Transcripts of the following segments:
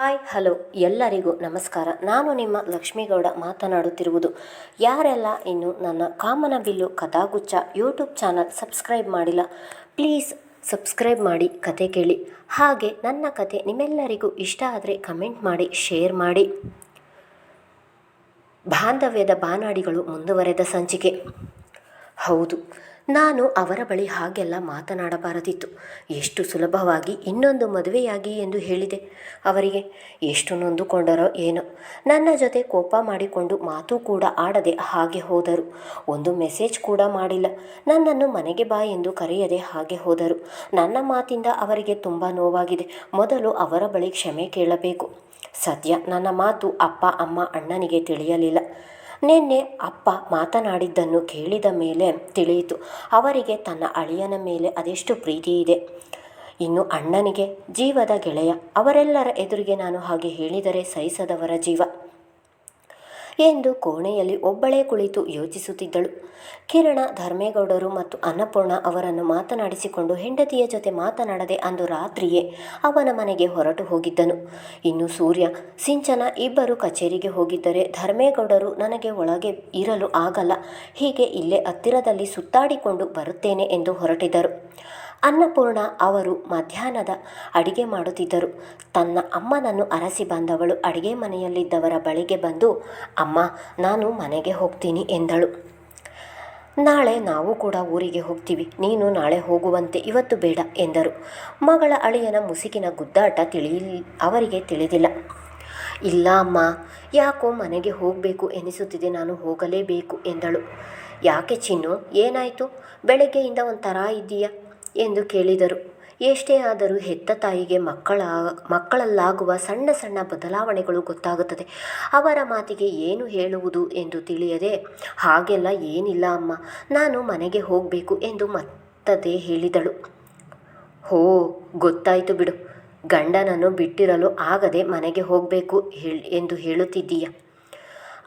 Hi, hello. ಎಲ್ಲರಿಗೂ ನಮಸ್ಕಾರ. ನಾನು ನಿಮ್ಮ ಲಕ್ಷ್ಮೀಗೌಡ ಮಾತನಾಡುತ್ತಿರುವುದು. ಯಾರೆಲ್ಲ ಇನ್ನು ನನ್ನ Kamanabillu Kathagucchha YouTube channel subscribe ಮಾಡಿಲ್ಲ, ಪ್ಲೀಸ್ ಸಬ್ಸ್ಕ್ರೈಬ್ ಮಾಡಿ ಕತೆ ಕೇಳಿ. ಹಾಗೆ ನನ್ನ ಕತೆ ನಿಮ್ಮೆಲ್ಲರಿಗೂ ಇಷ್ಟ ಆದರೆ ಕಮೆಂಟ್ ಮಾಡಿ, ಶೇರ್ ಮಾಡಿ. ಬಾಂಧವ್ಯದ ಬಾನಾಡಿಗಳು ಮುಂದುವರೆದ ಸಂಚಿಕೆ. ಹೌದು. ನಾನು ಅವರ ಬಳಿ ಹಾಗೆಲ್ಲ ಮಾತನಾಡಬಾರದಿತ್ತು. ಎಷ್ಟು ಸುಲಭವಾಗಿ ಇನ್ನೊಂದು ಮದುವೆಯಾಗಿ ಎಂದು ಹೇಳಿದೆ. ಅವರಿಗೆ, ಎಷ್ಟು ನೊಂದುಕೊಂಡರೋ ಏನೋ. ನನ್ನ ಜೊತೆ ಕೋಪ ಮಾಡಿಕೊಂಡು ಮಾತು ಕೂಡ ಆಡದೆ ಹಾಗೆ ಹೋದರು. ಒಂದು ಮೆಸೇಜ್ ಕೂಡ ಮಾಡಿಲ್ಲ. ನನ್ನನ್ನು ಮನೆಗೆ ಬಾ ಎಂದು ಕರೆಯದೆ ಹಾಗೆ ಹೋದರು. ನನ್ನ ಮಾತಿಂದ ಅವರಿಗೆ ತುಂಬ ನೋವಾಗಿದೆ. ಮೊದಲು ಅವರ ಬಳಿ ಕ್ಷಮೆ ಕೇಳಬೇಕು. ಸದ್ಯ ನನ್ನ ಮಾತು ಅಪ್ಪ, ಅಮ್ಮ, ಅಣ್ಣನಿಗೆ ತಿಳಿಯಲಿಲ್ಲ. ನಿನ್ನೆ ಅಪ್ಪ ಮಾತನಾಡಿದ್ದನ್ನು ಕೇಳಿದ ಮೇಲೆ ತಿಳಿಯಿತು. ಅವರಿಗೆ ತನ್ನ ಅಳಿಯನ ಮೇಲೆ ಅದೆಷ್ಟು ಪ್ರೀತಿ ಇದೆ. ಇನ್ನು ಅಣ್ಣನಿಗೆ, ಜೀವದ ಗೆಳೆಯ, ಅವರೆಲ್ಲರ ಎದುರಿಗೆ ನಾನು ಹಾಗೆ ಹೇಳಿದರೆ ಸಹಿಸದವರ ಜೀವ. ಎಂದು ಕೋಣೆಯಲ್ಲಿ ಒಬ್ಬಳೇ ಕುಳಿತು ಯೋಚಿಸುತ್ತಿದ್ದಳು. ಕಿರಣ, ಧರ್ಮೇಗೌಡರು ಮತ್ತು ಅನ್ನಪೂರ್ಣ ಅವರನ್ನು ಮಾತನಾಡಿಸಿಕೊಂಡು ಹೆಂಡತಿಯ ಜೊತೆ ಮಾತನಾಡದೆ ಅಂದು ರಾತ್ರಿಯೇ ಅವನ ಮನೆಗೆ ಹೊರಟು ಹೋಗಿದ್ದನು. ಇನ್ನು ಸೂರ್ಯ, ಸಿಂಚನ ಇಬ್ಬರು ಕಚೇರಿಗೆ ಹೋಗಿದ್ದರೆ ಧರ್ಮೇಗೌಡರು ನನಗೆ ಒಳಗೆ ಇರಲು ಆಗಲ್ಲ, ಹೀಗೆ ಇಲ್ಲೇ ಹತ್ತಿರದಲ್ಲಿ ಸುತ್ತಾಡಿಕೊಂಡು ಬರುತ್ತೇನೆ ಎಂದು ಹೊರಟಿದರು ಅನ್ನಪೂರ್ಣ ಅವರು ಮಧ್ಯಾಹ್ನದ ಅಡಿಗೆ ಮಾಡುತ್ತಿದ್ದರು. ತನ್ನ ಅಮ್ಮನನ್ನು ಅರಸಿ ಬಂದವಳು ಅಡಿಗೆ ಮನೆಯಲ್ಲಿದ್ದವರ ಬಳಿಗೆ ಬಂದು, ಅಮ್ಮ, ನಾನು ಮನೆಗೆ ಹೋಗ್ತೀನಿ ಎಂದಳು. ನಾಳೆ ನಾವು ಕೂಡ ಊರಿಗೆ ಹೋಗ್ತೀವಿ. ನೀನು ನಾಳೆ ಹೋಗುವಂತೆ ಇವತ್ತು ಬೇಡ ಎಂದರು. ಮಗಳ ಅಳಿಯನ ಮುಸುಕಿನ ಗುದ್ದಾಟ ತಿಳಿಯ ಅವರಿಗೆ ತಿಳಿದಿಲ್ಲ. ಇಲ್ಲ ಅಮ್ಮ, ಯಾಕೋ ಮನೆಗೆ ಹೋಗಬೇಕು ಎನಿಸುತ್ತಿದೆ, ನಾನು ಹೋಗಲೇಬೇಕು ಎಂದಳು. ಯಾಕೆ ಚಿನ್ನು, ಏನಾಯಿತು? ಬೆಳಗ್ಗೆಯಿಂದ ಒಂಥರ ಇದ್ದೀಯಾ? ಎಂದು ಕೇಳಿದರು. ಎಷ್ಟೇ ಆದರೂ ಹೆತ್ತ ತಾಯಿಗೆ ಮಕ್ಕಳ, ಮಕ್ಕಳಲ್ಲಾಗುವ ಸಣ್ಣ ಸಣ್ಣ ಬದಲಾವಣೆಗಳು ಗೊತ್ತಾಗುತ್ತದೆ. ಅವರ ಮಾತಿಗೆ ಏನು ಹೇಳುವುದು ಎಂದು ತಿಳಿಯದೆ, ಹಾಗೆಲ್ಲ ಏನಿಲ್ಲ ಅಮ್ಮ, ನಾನು ಮನೆಗೆ ಹೋಗಬೇಕು ಎಂದು ಮತ್ತದೇ ಹೇಳಿದಳು. ಹೋ, ಗೊತ್ತಾಯಿತು ಬಿಡು. ಗಂಡನನ್ನು ಬಿಟ್ಟಿರಲು ಆಗದೆ ಮನೆಗೆ ಹೋಗಬೇಕು ಹೇಳಿ, ಎಂದು ಹೇಳುತ್ತಿದ್ದೀಯ.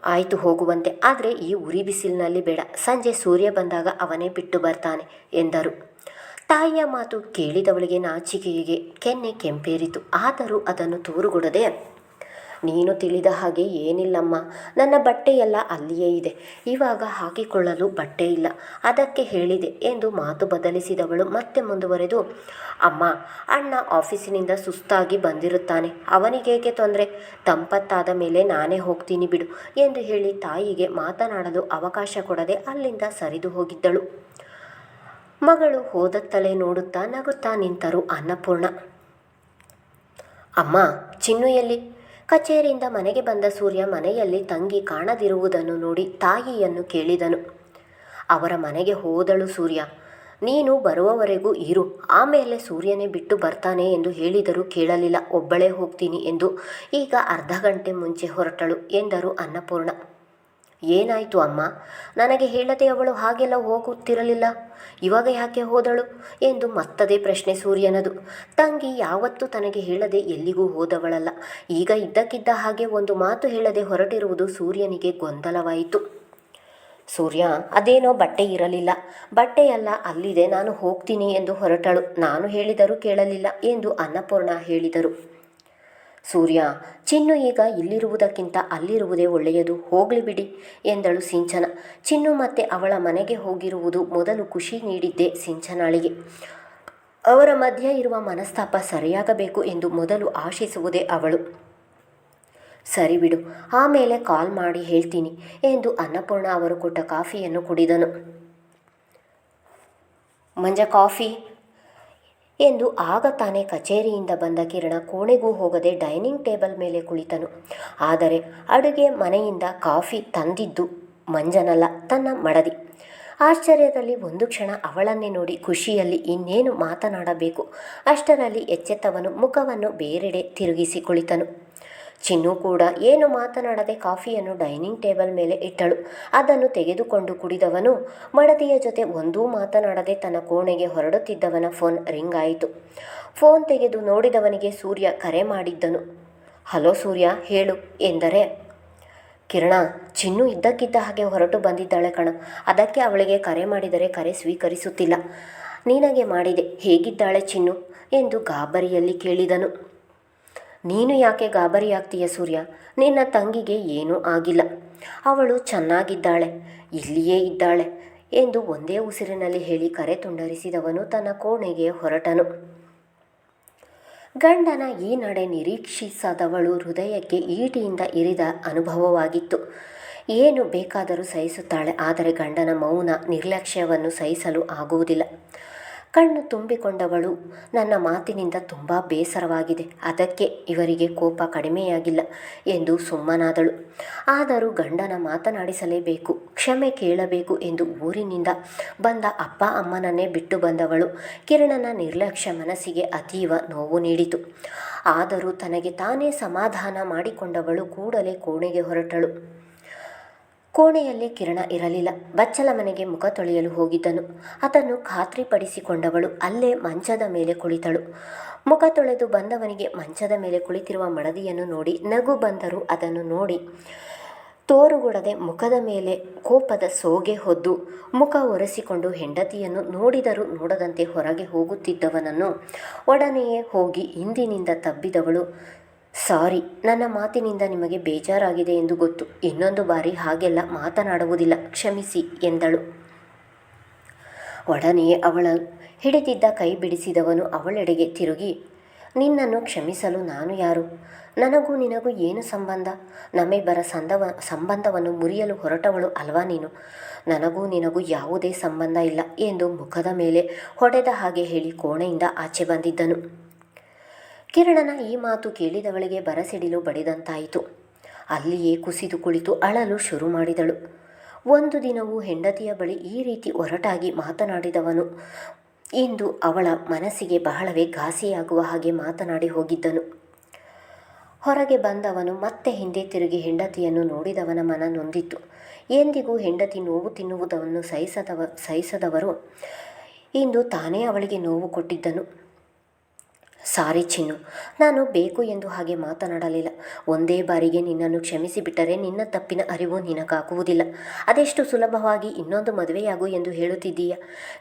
ಆಯಿತು ಹೋಗುವಂತೆ. ಆದರೆ ಈ ಉರಿ ಬಿಸಿಲಿನಲ್ಲಿ ಬೇಡ. ಸಂಜೆ ಸೂರ್ಯ ಬಂದಾಗ ಅವನೇ ಬಿಟ್ಟು ಬರ್ತಾನೆ ಎಂದರು. ತಾಯಿಯ ಮಾತು ಕೇಳಿದವಳಿಗೆ ನಾಚಿಕೆಗೆ ಕೆನ್ನೆ ಕೆಂಪೇರಿತು. ಆದರೂ ಅದನ್ನು ತೋರುಗೊಡದೆ, ನೀನು ತಿಳಿದ ಹಾಗೆ ಏನಿಲ್ಲಮ್ಮ, ನನ್ನ ಬಟ್ಟೆಯೆಲ್ಲ ಅಲ್ಲಿಯೇ ಇದೆ. ಇವಾಗ ಹಾಕಿಕೊಳ್ಳಲು ಬಟ್ಟೆ ಇಲ್ಲ. ಅದಕ್ಕೆ ಹೇಳಿದೆ ಎಂದು ಮಾತು ಬದಲಿಸಿದವಳು ಮತ್ತೆ ಮುಂದುವರೆದು, ಅಮ್ಮ, ಅಣ್ಣ ಆಫೀಸಿನಿಂದ ಸುಸ್ತಾಗಿ ಬಂದಿರುತ್ತಾನೆ. ಅವನಿಗೇಕೆ ತೊಂದರೆ? ತಂಪತ್ತಾದ ಮೇಲೆ ನಾನೇ ಹೋಗ್ತೀನಿ ಬಿಡು ಎಂದು ಹೇಳಿ ತಾಯಿಗೆ ಮಾತನಾಡಲು ಅವಕಾಶ ಕೊಡದೆ ಅಲ್ಲಿಂದ ಸರಿದು ಹೋಗಿದ್ದಳು. ಮಗಳು ಹೋದತ್ತಲೇ ನೋಡುತ್ತಾ ನಗುತ್ತಾ ನಿಂತರು ಅನ್ನಪೂರ್ಣ. ಅಮ್ಮ, ಚಿನ್ನು ಎಲ್ಲಿ? ಕಚೇರಿಯಿಂದ ಮನೆಗೆ ಬಂದ ಸೂರ್ಯ ಮನೆಯಲ್ಲಿ ತಂಗಿ ಕಾಣದಿರುವುದನ್ನು ನೋಡಿ ತಾಯಿಯನ್ನು ಕೇಳಿದನು. ಅವರ ಮನೆಗೆ ಹೋದಳು ಸೂರ್ಯ. ನೀನು ಬರುವವರೆಗೂ ಇರು, ಆಮೇಲೆ ಸೂರ್ಯನೇ ಬಿಟ್ಟು ಬರ್ತಾನೆ ಎಂದು ಹೇಳಿದರೂ ಕೇಳಲಿಲ್ಲ. ಒಬ್ಬಳೇ ಹೋಗ್ತೀನಿ ಎಂದು ಈಗ ಅರ್ಧ ಗಂಟೆ ಮುಂಚೆ ಹೊರಟಳು ಎಂದರು ಅನ್ನಪೂರ್ಣ. ಏನಾಯಿತು ಅಮ್ಮ? ನನಗೆ ಹೇಳದೆ ಅವಳು ಹಾಗೆಲ್ಲ ಹೋಗುತ್ತಿರಲಿಲ್ಲ. ಇವಾಗ ಯಾಕೆ ಹೋದಳು? ಎಂದು ಮತ್ತದೇ ಪ್ರಶ್ನೆ ಸೂರ್ಯನದು. ತಂಗಿ ಯಾವತ್ತೂ ತನಗೆ ಹೇಳದೆ ಎಲ್ಲಿಗೂ ಹೋದವಳಲ್ಲ. ಈಗ ಇದ್ದಕ್ಕಿದ್ದ ಹಾಗೆ ಒಂದು ಮಾತು ಹೇಳದೆ ಹೊರಟಿರುವುದು ಸೂರ್ಯನಿಗೆ ಗೊಂದಲವಾಯಿತು. ಸೂರ್ಯ, ಅದೇನೋ ಬಟ್ಟೆ ಇರಲಿಲ್ಲ. ಬಟ್ಟೆಯಲ್ಲ ಅಲ್ಲಿದೆ, ನಾನು ಹೋಗ್ತೀನಿ ಎಂದು ಹೊರಟಳು. ನಾನು ಹೇಳಿದರೂ ಕೇಳಲಿಲ್ಲ ಎಂದು ಅನ್ನಪೂರ್ಣ ಹೇಳಿದರು. ಸೂರ್ಯ, ಚಿನ್ನು ಈಗ ಇಲ್ಲಿರುವುದಕ್ಕಿಂತ ಅಲ್ಲಿರುವುದೇ ಒಳ್ಳೆಯದು, ಹೋಗಲಿ ಬಿಡಿ, ಎಂದಳು ಸಿಂಚನ. ಚಿನ್ನು ಮತ್ತೆ ಅವಳ ಮನೆಗೆ ಹೋಗಿರುವುದು ಮೊದಲು ಖುಷಿ ನೀಡಿದ್ದೆ ಸಿಂಚನಾಳಿಗೆ. ಅವರ ಮಧ್ಯೆ ಇರುವ ಮನಸ್ತಾಪ ಸರಿಯಾಗಬೇಕು ಎಂದು ಮೊದಲು ಆಶಿಸುವುದೇ ಅವಳು. ಸರಿ ಬಿಡು, ಆಮೇಲೆ ಕಾಲ್ ಮಾಡಿ ಹೇಳ್ತೀನಿ, ಎಂದು ಅನ್ನಪೂರ್ಣ ಅವರು ಕೊಟ್ಟ ಕಾಫಿಯನ್ನು ಕುಡಿದನು. ಮಂಜ ಕಾಫಿ ಎಂದು ಆಗ ತಾನೇ ಕಚೇರಿಯಿಂದ ಬಂದ ಕಿರಣ ಕೋಣೆಗೂ ಹೋಗದೆ ಡೈನಿಂಗ್ ಟೇಬಲ್ ಮೇಲೆ ಕುಳಿತನು. ಆದರೆ ಅಡುಗೆ ಮನೆಯಿಂದ ಕಾಫಿ ತಂದಿದ್ದು ಮಂಜನಲ್ಲ, ತನ್ನ ಮಡದಿ. ಆಶ್ಚರ್ಯದಲ್ಲಿ ಒಂದು ಕ್ಷಣ ಅವಳನ್ನೇ ನೋಡಿ ಖುಷಿಯಲ್ಲಿ ಇನ್ನೇನು ಮಾತನಾಡಬೇಕು? ಅಷ್ಟರಲ್ಲಿ ಎಚ್ಚೆತ್ತವನು ಮುಖವನ್ನು ಬೇರೆಡೆ ತಿರುಗಿಸಿ ಕುಳಿತನು. ಚಿನ್ನು ಕೂಡ ಏನು ಮಾತನಾಡದೆ ಕಾಫಿಯನ್ನು ಡೈನಿಂಗ್ ಟೇಬಲ್ ಮೇಲೆ ಇಟ್ಟಳು. ಅದನ್ನು ತೆಗೆದುಕೊಂಡು ಕುಡಿದವನು ಮಡದಿಯ ಜೊತೆ ಒಂದೂ ಮಾತನಾಡದೆ ತನ್ನ ಕೋಣೆಗೆ ಹೊರಡುತ್ತಿದ್ದವನ ಫೋನ್ ರಿಂಗ್ ಆಯಿತು. ಫೋನ್ ತೆಗೆದು ನೋಡಿದವನಿಗೆ ಸೂರ್ಯ ಕರೆ ಮಾಡಿದ್ದನು. ಹಲೋ ಸೂರ್ಯ, ಹೇಳು, ಎಂದರೆ? ಕಿರಣ, ಚಿನ್ನು ಇದ್ದಕ್ಕಿದ್ದ ಹಾಗೆ ಹೊರಟು ಬಂದಿದ್ದಾಳೆ ಕಣ. ಅದಕ್ಕೆ ಅವಳಿಗೆ ಕರೆ ಮಾಡಿದರೆ ಕರೆ ಸ್ವೀಕರಿಸುತ್ತಿಲ್ಲ. ನೀನಗೆ ಮಾಡಿದೆ, ಹೇಗಿದ್ದಾಳೆ ಚಿನ್ನು? ಎಂದು ಗಾಬರಿಯಲ್ಲಿ ಕೇಳಿದನು. ನೀನು ಯಾಕೆ ಗಾಬರಿಯಾಗ್ತೀಯ ಸೂರ್ಯ? ನಿನ್ನ ತಂಗಿಗೆ ಏನೂ ಆಗಿಲ್ಲ. ಅವಳು ಚೆನ್ನಾಗಿದ್ದಾಳೆ, ಇಲ್ಲಿಯೇ ಇದ್ದಾಳೆ ಎಂದು ಒಂದೇ ಉಸಿರಿನಲ್ಲಿ ಹೇಳಿ ಕರೆ ತುಂಡರಿಸಿದವನು ತನ್ನ ಕೋಣೆಗೆ ಹೊರಟನು. ಗಂಡನ ಈ ನಡೆ ನಿರೀಕ್ಷಿಸದವಳು ಹೃದಯಕ್ಕೆ ಈಟಿಯಿಂದ ಇರಿದ ಅನುಭವವಾಗಿತ್ತು. ಏನು ಬೇಕಾದರೂ ಸಹಿಸುತ್ತಾಳೆ, ಆದರೆ ಗಂಡನ ಮೌನ ನಿರ್ಲಕ್ಷ್ಯವನ್ನು ಸಹಿಸಲು ಆಗುವುದಿಲ್ಲ. ಕಣ್ಣು ತುಂಬಿಕೊಂಡವಳು. ನನ್ನ ಮಾತಿನಿಂದ ತುಂಬ ಬೇಸರವಾಗಿದೆ. ಅದಕ್ಕೆ ಇವರಿಗೆ ಕೋಪ ಕಡಿಮೆಯಾಗಿಲ್ಲ ಎಂದು ಸುಮ್ಮನಾದಳು. ಆದರೂ ಗಂಡನ ಮಾತನಾಡಿಸಲೇಬೇಕು, ಕ್ಷಮೆ ಕೇಳಬೇಕು ಎಂದು ಊರಿನಿಂದ ಬಂದ ಅಪ್ಪ ಅಮ್ಮನನ್ನೇ ಬಿಟ್ಟು ಬಂದವಳು. ಕಿರಣನ ನಿರ್ಲಕ್ಷ್ಯ ಮನಸ್ಸಿಗೆ ಅತೀವ ನೋವು ನೀಡಿತು. ಆದರೂ ತನಗೆ ತಾನೇ ಸಮಾಧಾನ ಮಾಡಿಕೊಂಡವಳು ಕೂಡಲೇ ಕೋಣೆಗೆ ಹೊರಟಳು. ಕೋಣೆಯಲ್ಲಿ ಕಿರಣ ಇರಲಿಲ್ಲ. ಬಚ್ಚಲ ಮನೆಗೆ ಮುಖ ತೊಳೆಯಲು ಹೋಗಿದ್ದನು. ಅದನ್ನು ಖಾತ್ರಿಪಡಿಸಿಕೊಂಡವಳು ಅಲ್ಲೇ ಮಂಚದ ಮೇಲೆ ಕುಳಿತಳು. ಮುಖ ತೊಳೆದು ಬಂದವನಿಗೆ ಮಂಚದ ಮೇಲೆ ಕುಳಿತಿರುವ ಮಡದಿಯನ್ನು ನೋಡಿ ನಗು ಬಂದರೂ ಅದನ್ನು ನೋಡಿ ತೋರುಗೊಡದೆ ಮುಖದ ಮೇಲೆ ಕೋಪದ ಸೋಗೆ ಹೊದ್ದು ಮುಖ ಒರೆಸಿಕೊಂಡು ಹೆಂಡತಿಯನ್ನು ನೋಡಿದರೂ ನೋಡದಂತೆ ಹೊರಗೆ ಹೋಗುತ್ತಿದ್ದವನನ್ನು ಒಡನೆಯೇ ಹೋಗಿ ಹಿಂದಿನಿಂದ ತಬ್ಬಿದವಳು. ಸಾರಿ, ನನ್ನ ಮಾತಿನಿಂದ ನಿಮಗೆ ಬೇಜಾರಾಗಿದೆ ಎಂದು ಗೊತ್ತು. ಇನ್ನೊಂದು ಬಾರಿ ಹಾಗೆಲ್ಲ ಮಾತನಾಡುವುದಿಲ್ಲ, ಕ್ಷಮಿಸಿ, ಎಂದಳು. ಒಡನೆಯೇ ಅವಳ ಹಿಡಿದಿದ್ದ ಕೈ ಬಿಡಿಸಿದವನು ಅವಳೆಡೆಗೆ ತಿರುಗಿ, ನಿನ್ನನ್ನು ಕ್ಷಮಿಸಲು ನಾನು ಯಾರು? ನನಗೂ ನಿನಗೂ ಏನು ಸಂಬಂಧ? ನಮ್ಮಿಬ್ಬರ ಸಂದವ, ಸಂಬಂಧವನ್ನು ಮುರಿಯಲು ಹೊರಟವಳು ಅಲ್ವಾ ನೀನು? ನನಗೂ ನಿನಗೂ ಯಾವುದೇ ಸಂಬಂಧ ಇಲ್ಲ, ಎಂದು ಮುಖದ ಮೇಲೆ ಹೊಡೆದ ಹಾಗೆ ಹೇಳಿ ಕೋಣೆಯಿಂದ ಆಚೆ ಬಂದಿದ್ದನು. ಕಿರಣನ ಈ ಮಾತು ಕೇಳಿದವಳಿಗೆ ಬರಸಿಡಿಲು ಬಡಿದಂತಾಯಿತು. ಅಲ್ಲಿಯೇ ಕುಸಿದು ಕುಳಿತು ಅಳಲು ಶುರು ಮಾಡಿದಳು. ಒಂದು ದಿನವೂ ಹೆಂಡತಿಯ ಬಳಿ ಈ ರೀತಿ ಒರಟಾಗಿ ಮಾತನಾಡಿದವನು. ಇಂದು ಅವಳ ಮನಸ್ಸಿಗೆ ಬಹಳವೇ ಘಾಸಿಯಾಗುವ ಹಾಗೆ ಮಾತನಾಡಿ ಹೋಗಿದ್ದನು. ಹೊರಗೆ ಬಂದವನು ಮತ್ತೆ ಹಿಂದೆ ತಿರುಗಿ ಹೆಂಡತಿಯನ್ನು ನೋಡಿದವನ ಮನ ನೊಂದಿತ್ತು. ಎಂದಿಗೂ ಹೆಂಡತಿ ನೋವು ತಿನ್ನುವುದನ್ನು ಸಹಿಸದವ, ಸಹಿಸದವರು ಇಂದು ತಾನೇ ಅವಳಿಗೆ ನೋವು ಕೊಟ್ಟಿದ್ದನು. ಸಾರಿ ಚಿನ್ನು, ನಾನು ಬೇಕು ಎಂದು ಹಾಗೆ ಮಾತನಾಡಲಿಲ್ಲ. ಒಂದೇ ಬಾರಿಗೆ ನಿನ್ನನ್ನು ಕ್ಷಮಿಸಿಬಿಟ್ಟರೆ ನಿನ್ನ ತಪ್ಪಿನ ಅರಿವು ನಿನಗಾಗುವುದಿಲ್ಲ. ಅದೆಷ್ಟು ಸುಲಭವಾಗಿ ಇನ್ನೊಂದು ಮದುವೆಯಾಗು ಎಂದು ಹೇಳುತ್ತಿದ್ದೀಯ?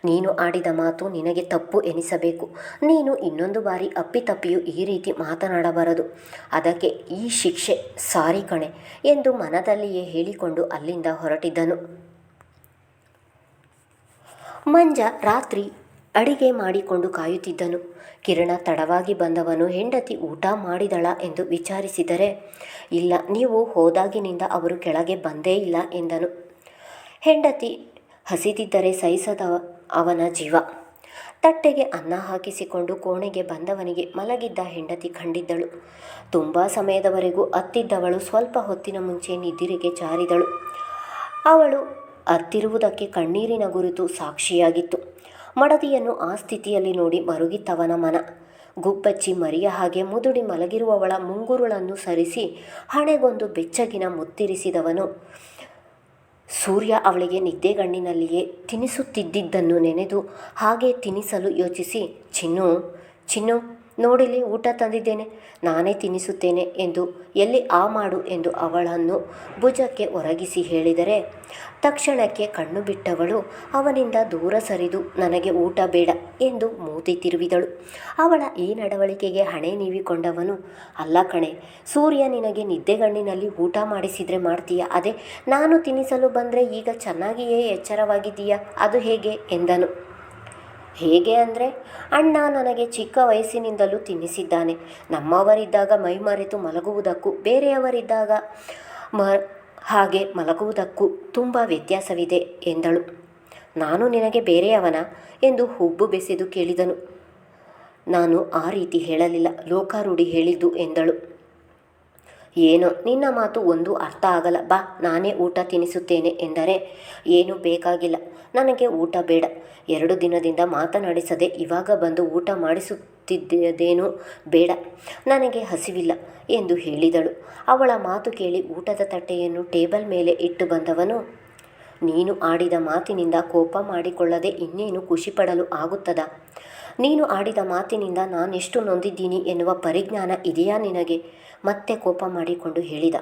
ನೀನು ಆಡಿದ ಮಾತು ನಿನಗೆ ತಪ್ಪು ಎನಿಸಬೇಕು. ನೀನು ಇನ್ನೊಂದು ಬಾರಿ ಅಪ್ಪಿತಪ್ಪಿಯು ಈ ರೀತಿ ಮಾತನಾಡಬಾರದು. ಅದಕ್ಕೆ ಈ ಶಿಕ್ಷೆ ಸಾರಿ ಕಣೆ ಎಂದು ಮನದಲ್ಲಿಯೇ ಹೇಳಿಕೊಂಡು ಅಲ್ಲಿಂದ ಹೊರಟಿದ್ದನು. ಮಂಜ ರಾತ್ರಿ ಅಡಿಗೆ ಮಾಡಿಕೊಂಡು ಕಾಯುತ್ತಿದ್ದನು. ಕಿರಣ ತಡವಾಗಿ ಬಂದವನು, ಹೆಂಡತಿ ಊಟ ಮಾಡಿದಳ ಎಂದು ವಿಚಾರಿಸಿದರೆ, ಇಲ್ಲ, ನೀವು ಹೋದಾಗಿನಿಂದ ಅವರು ಕೆಳಗೆ ಬಂದೇ ಇಲ್ಲ ಎಂದನು. ಹೆಂಡತಿ ಹಸಿದಿದ್ದರೆ ಸಹಿಸದ ಅವನ ಜೀವ. ತಟ್ಟೆಗೆ ಅನ್ನ ಹಾಕಿಸಿಕೊಂಡು ಕೋಣೆಗೆ ಬಂದವನಿಗೆ ಮಲಗಿದ್ದ ಹೆಂಡತಿ ಕಂಡಿದ್ದಳು. ತುಂಬ ಸಮಯದವರೆಗೂ ಅತ್ತಿದ್ದವಳು ಸ್ವಲ್ಪ ಹೊತ್ತಿನ ಮುಂಚೆ ನಿದ್ದಿರಿಗೆ ಜಾರಿದಳು. ಅವಳು ಅತ್ತಿರುವುದಕ್ಕೆ ಕಣ್ಣೀರಿನ ಗುರುತು ಸಾಕ್ಷಿಯಾಗಿತ್ತು. ಮಡದಿಯನ್ನು ಆ ಸ್ಥಿತಿಯಲ್ಲಿ ನೋಡಿ ಮರುಗಿತವನ ಮನ. ಗುಬ್ಬಚ್ಚಿ ಮರಿಯ ಹಾಗೆ ಮುದುಡಿ ಮಲಗಿರುವವಳ ಮುಂಗುರುಳನ್ನು ಸರಿಸಿ ಹಣೆಗೊಂದು ಬೆಚ್ಚಗಿನ ಮುತ್ತಿರಿಸಿದವನು. ಸೂರ್ಯ ಅವಳಿಗೆ ನಿದ್ದೆಗಣ್ಣಿನಲ್ಲಿಯೇ ತಿನಿಸುತ್ತಿದ್ದಿದ್ದನ್ನು ನೆನೆದು ಹಾಗೆ ತಿನಿಸಲು ಯೋಚಿಸಿ, ಚಿನ್ನು ಚಿನ್ನು ನೋಡಿಲಿ ಊಟ ತಂದಿದ್ದೇನೆ, ನಾನೇ ತಿನ್ನಿಸುತ್ತೇನೆ ಎಂದು ಎಲ್ಲಿ ಆ ಮಾಡು ಎಂದು ಅವಳನ್ನು ಭುಜಕ್ಕೆ ಒರಗಿಸಿ ಹೇಳಿದರೆ, ತಕ್ಷಣಕ್ಕೆ ಕಣ್ಣು ಬಿಟ್ಟವಳು, ಅವನಿಂದ ದೂರ ಸರಿದು ನನಗೆ ಊಟ ಬೇಡ ಎಂದು ಮೂತಿ ತಿರುವಿದಳು. ಅವಳ ಈ ನಡವಳಿಕೆಗೆ ಹಣೆ ನೀವಿಕೊಂಡವನು, ಅಲ್ಲ ಕಣೆ, ಸೂರ್ಯ ನಿನಗೆ ನಿದ್ದೆಗಣ್ಣಿನಲ್ಲಿ ಊಟ ಮಾಡಿಸಿದರೆ ಮಾಡ್ತೀಯ? ಅದೇ, ನಾನು ತಿನ್ನಿಸಲು ಬಂದರೆ ಈಗ ಚೆನ್ನಾಗಿಯೇ ಎಚ್ಚರವಾಗಿದ್ದೀಯಾ? ಅದು ಹೇಗೆ? ಎಂದನು. ಹೇಗೆ ಅಂದರೆ, ಅಣ್ಣ ನನಗೆ ಚಿಕ್ಕ ವಯಸ್ಸಿನಿಂದಲೂ ತಿನ್ನಿಸಿದ್ದಾನೆ. ನಮ್ಮವರಿದ್ದಾಗ ಮೈಮರೆತು ಮಲಗುವುದಕ್ಕೂ, ಬೇರೆಯವರಿದ್ದಾಗ ಮ, ಹಾಗೆ ಮಲಗುವುದಕ್ಕೂ ತುಂಬ ವ್ಯತ್ಯಾಸವಿದೆ ಎಂದಳು. ನಾನು ನಿನಗೆ ಬೇರೆಯವನ ಎಂದು ಹುಬ್ಬು ಬೆಸೆದು ಕೇಳಿದನು. ನಾನು ಆ ರೀತಿ ಹೇಳಲಿಲ್ಲ, ಲೋಕಾರೂಢಿ ಹೇಳಿದ್ದು ಎಂದಳು. ಏನೋ? ನಿನ್ನ ಮಾತು ಒಂದು ಅರ್ಥ ಆಗಲ್ಲ. ಬಾ, ನಾನೇ ಊಟ ತಿನ್ನಿಸುತ್ತೇನೆ ಎಂದರೆ ಏನು ಬೇಕಾಗಿಲ್ಲ. ನನಗೆ ಊಟ ಬೇಡ. ಎರಡು ದಿನದಿಂದ ಮಾತನಾಡಿಸದೆ ಇವಾಗ ಬಂದು ಊಟ ಮಾಡಿಸುತ್ತಿದ್ದೇನು ಬೇಡ. ನನಗೆ ಹಸಿವಿಲ್ಲ ಎಂದು ಹೇಳಿದಳು. ಅವಳ ಮಾತು ಕೇಳಿ ಊಟದ ತಟ್ಟೆಯನ್ನು ಟೇಬಲ್ ಮೇಲೆ ಇಟ್ಟು ಬಂದವನು, ನೀನು ಆಡಿದ ಮಾತಿನಿಂದ ಕೋಪ ಮಾಡಿಕೊಳ್ಳದೆ ಇನ್ನೇನು ಖುಷಿಪಡಲು ಆಗುತ್ತದಾ? ನೀನು ಆಡಿದ ಮಾತಿನಿಂದ ನಾನೆಷ್ಟು ನೊಂದಿದ್ದೀನಿ ಎನ್ನುವ ಪರಿಜ್ಞಾನ ಇದೆಯಾ ನಿನಗೆ? ಮತ್ತೆ ಕೋಪ ಮಾಡಿಕೊಂಡು ಹೇಳಿದ.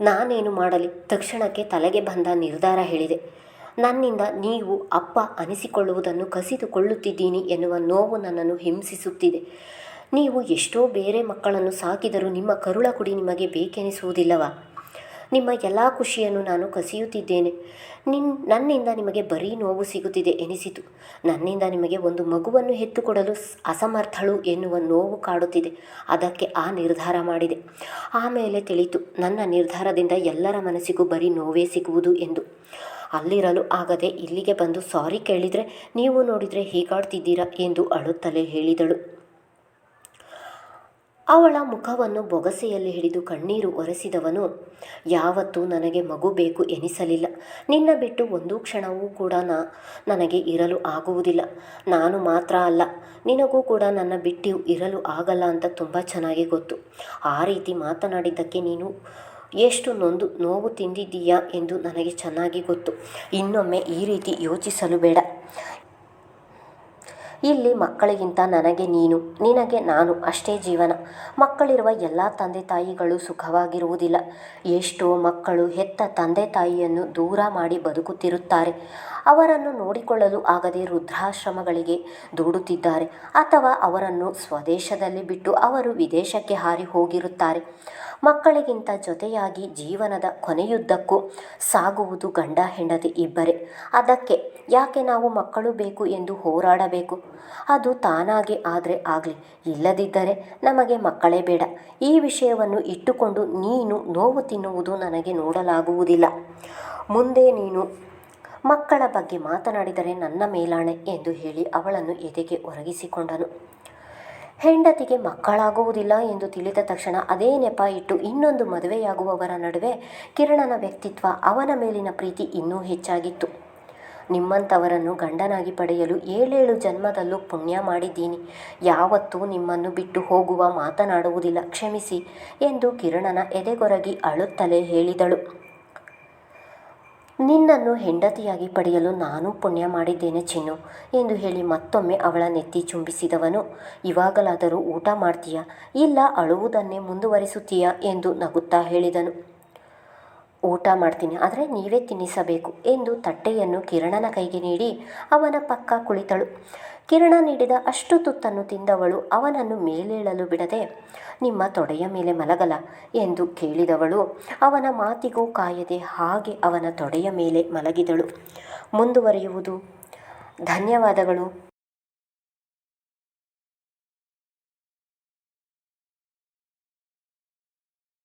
ನಾನೇನು ಮಾಡಲಿ? ತಕ್ಷಣಕ್ಕೆ ತಲೆಗೆ ಬಂದ ನಿರ್ಧಾರ ಹೇಳಿದೆ. ನನ್ನಿಂದ ನೀವು ಅಪ್ಪ ಅನಿಸಿಕೊಳ್ಳುವುದನ್ನು ಕಸಿದುಕೊಳ್ಳುತ್ತಿದ್ದೀನಿ ಎನ್ನುವ ನೋವು ನನ್ನನ್ನು ಹಿಂಸಿಸುತ್ತಿದೆ. ನೀವು ಎಷ್ಟೋ ಬೇರೆ ಮಕ್ಕಳನ್ನು ಸಾಕಿದರೂ ನಿಮ್ಮ ಕರುಳ ಕುಡಿ ನಿಮಗೆ ಬೇಕೆನಿಸುವುದಿಲ್ಲವಾ? ನಿಮ್ಮ ಎಲ್ಲ ಖುಷಿಯನ್ನು ನಾನು ಕಸಿಯುತ್ತಿದ್ದೇನೆ. ನಿನ್, ನನ್ನಿಂದ ನಿಮಗೆ ಬರೀ ನೋವು ಸಿಗುತ್ತಿದೆ ಎನಿಸಿತು. ನನ್ನಿಂದ ನಿಮಗೆ ಒಂದು ಮಗುವನ್ನು ಹೆತ್ತುಕೊಡಲು ಅಸಮರ್ಥಳು ಎನ್ನುವ ನೋವು ಕಾಡುತ್ತಿದೆ. ಅದಕ್ಕೆ ಆ ನಿರ್ಧಾರ ಮಾಡಿದೆ. ಆಮೇಲೆ ತಿಳಿತು, ನನ್ನ ನಿರ್ಧಾರದಿಂದ ಎಲ್ಲರ ಮನಸ್ಸಿಗೂ ಬರೀ ನೋವೇ ಸಿಗುವುದು ಎಂದು. ಅಲ್ಲಿರಲು ಆಗದೆ ಇಲ್ಲಿಗೆ ಬಂದು ಸಾರಿ ಕೇಳಿದರೆ, ನೀವು ನೋಡಿದರೆ ಹೀಗಾಡ್ತಿದ್ದೀರಾ ಎಂದು ಅಳುತ್ತಲೇ ಹೇಳಿದಳು. ಅವಳ ಮುಖವನ್ನು ಬೊಗಸೆಯಲ್ಲಿ ಹಿಡಿದು ಕಣ್ಣೀರು ಒರೆಸಿದವನು, ಯಾವತ್ತೂ ನನಗೆ ಮಗು ಬೇಕು ಎನಿಸಲಿಲ್ಲ. ನಿನ್ನ ಬಿಟ್ಟು ಒಂದು ಕ್ಷಣವೂ ಕೂಡ ನಾ, ನನಗೆ ಇರಲು ಆಗುವುದಿಲ್ಲ. ನಾನು ಮಾತ್ರ ಅಲ್ಲ, ನಿನಗೂ ಕೂಡ ನನ್ನ ಬಿಟ್ಟು ಇರಲು ಆಗಲ್ಲ ಅಂತ ತುಂಬ ಚೆನ್ನಾಗಿ ಗೊತ್ತು. ಆ ರೀತಿ ಮಾತನಾಡಿದ್ದಕ್ಕೆ ನೀನು ಎಷ್ಟು ನೊಂದು ನೋವು ತಿಂದಿದ್ದೀಯಾ ಎಂದು ನನಗೆ ಚೆನ್ನಾಗಿ ಗೊತ್ತು. ಇನ್ನೊಮ್ಮೆ ಈ ರೀತಿ ಯೋಚಿಸಲು ಬೇಡ. ಇಲ್ಲಿ ಮಕ್ಕಳಿಗಿಂತ ನನಗೆ ನೀನು, ನಿನಗೆ ನಾನು ಅಷ್ಟೇ ಜೀವನ. ಮಕ್ಕಳಿರುವ ಎಲ್ಲ ತಂದೆ ತಾಯಿಗಳು ಸುಖವಾಗಿರುವುದಿಲ್ಲ. ಎಷ್ಟೋ ಮಕ್ಕಳು ಹೆತ್ತ ತಂದೆ ತಾಯಿಯನ್ನು ದೂರ ಮಾಡಿ ಬದುಕುತ್ತಿರುತ್ತಾರೆ. ಅವರನ್ನು ನೋಡಿಕೊಳ್ಳಲು ಆಗದೆ ವೃದ್ಧಾಶ್ರಮಗಳಿಗೆ ದೂಡುತ್ತಿದ್ದಾರೆ ಅಥವಾ ಅವರನ್ನು ಸ್ವದೇಶದಲ್ಲಿ ಬಿಟ್ಟು ಅವರು ವಿದೇಶಕ್ಕೆ ಹಾರಿ ಹೋಗಿರುತ್ತಾರೆ. ಮಕ್ಕಳಿಗಿಂತ ಜೊತೆಯಾಗಿ ಜೀವನದ ಕೊನೆಯುದ್ದಕ್ಕೂ ಸಾಗುವುದು ಗಂಡ ಹೆಂಡತಿ ಇಬ್ಬರೇ. ಅದಕ್ಕೆ ಯಾಕೆ ನಾವು ಮಕ್ಕಳು ಬೇಕು ಎಂದು ಹೋರಾಡಬೇಕು? ಅದು ತಾನಾಗಿ ಆದರೆ ಆಗಲಿ, ಇಲ್ಲದಿದ್ದರೆ ನಮಗೆ ಮಕ್ಕಳೇ ಬೇಡ. ಈ ವಿಷಯವನ್ನು ಇಟ್ಟುಕೊಂಡು ನೀನು ನೋವು ತಿನ್ನುವುದು ನನಗೆ ನೋಡಲಾಗುವುದಿಲ್ಲ. ಮುಂದೆ ನೀನು ಮಕ್ಕಳ ಬಗ್ಗೆ ಮಾತನಾಡಿದರೆ ನನ್ನ ಮೇಲಾಣೆ ಎಂದು ಹೇಳಿ ಅವಳನ್ನು ಎದೆಗೆ ಒರಗಿಸಿಕೊಂಡನು. ಹೆಂಡತಿಗೆ ಮಕ್ಕಳಾಗುವುದಿಲ್ಲ ಎಂದು ತಿಳಿದ ತಕ್ಷಣ ಅದೇ ನೆಪ ಇಟ್ಟು ಇನ್ನೊಂದು ಮದುವೆಯಾಗುವವರ ನಡುವೆ ಕಿರಣನ ವ್ಯಕ್ತಿತ್ವ ಅವನ ಮೇಲಿನ ಪ್ರೀತಿ ಇನ್ನೂ ಹೆಚ್ಚಾಗಿತ್ತು. ನಿಮ್ಮಂಥವರನ್ನು ಗಂಡನಾಗಿ ಪಡೆಯಲು ಏಳೇಳು ಜನ್ಮದಲ್ಲೂ ಪುಣ್ಯ ಮಾಡಿದ್ದೀನಿ. ಯಾವತ್ತೂ ನಿಮ್ಮನ್ನು ಬಿಟ್ಟು ಹೋಗುವ ಮಾತನಾಡುವುದಿಲ್ಲ. ಕ್ಷಮಿಸಿ ಎಂದು ಕಿರಣನ ಎದೆಗೊರಗಿ ಅಳುತ್ತಲೇ ಹೇಳಿದಳು. ನಿನ್ನನ್ನು ಹೆಂಡತಿಯಾಗಿ ಪಡೆಯಲು ನಾನು ಪುಣ್ಯ ಮಾಡಿದ್ದೇನೆ ಚಿನ್ನು ಎಂದು ಹೇಳಿ ಮತ್ತೊಮ್ಮೆ ಅವಳ ನೆತ್ತಿ ಚುಂಬಿಸಿದವನು. ಇವಾಗಲಾದರೂ ಊಟ ಮಾಡ್ತೀಯಾ? ಇಲ್ಲ, ಅಳುವುದನ್ನೇ ಮುಂದುವರಿಸುತ್ತೀಯಾ? ಎಂದು ನಗುತ್ತಾ ಹೇಳಿದನು. ಊಟ ಮಾಡ್ತೀನಿ, ಆದರೆ ನೀವೇ ತಿನ್ನಿಸಬೇಕು ಎಂದು ತಟ್ಟೆಯನ್ನು ಕಿರಣನ ಕೈಗೆ ನೀಡಿ ಅವನ ಪಕ್ಕ ಕುಳಿತಳು. ಕಿರಣ ನೀಡಿದ ಅಷ್ಟು ತುತ್ತನ್ನು ತಿಂದವಳು ಅವನನ್ನು ಮೇಲೇಳಲು ಬಿಡದೆ, ನಿಮ್ಮ ತೊಡೆಯ ಮೇಲೆ ಮಲಗಲ ಎಂದು ಕೇಳಿದವಳು. ಅವನ ಮಾತಿಗೂ ಕಾಯದೆ ಹಾಗೆ ಅವನ ತೊಡೆಯ ಮೇಲೆ ಮಲಗಿದಳು. ಮುಂದುವರಿಯುವುದು. ಧನ್ಯವಾದಗಳು.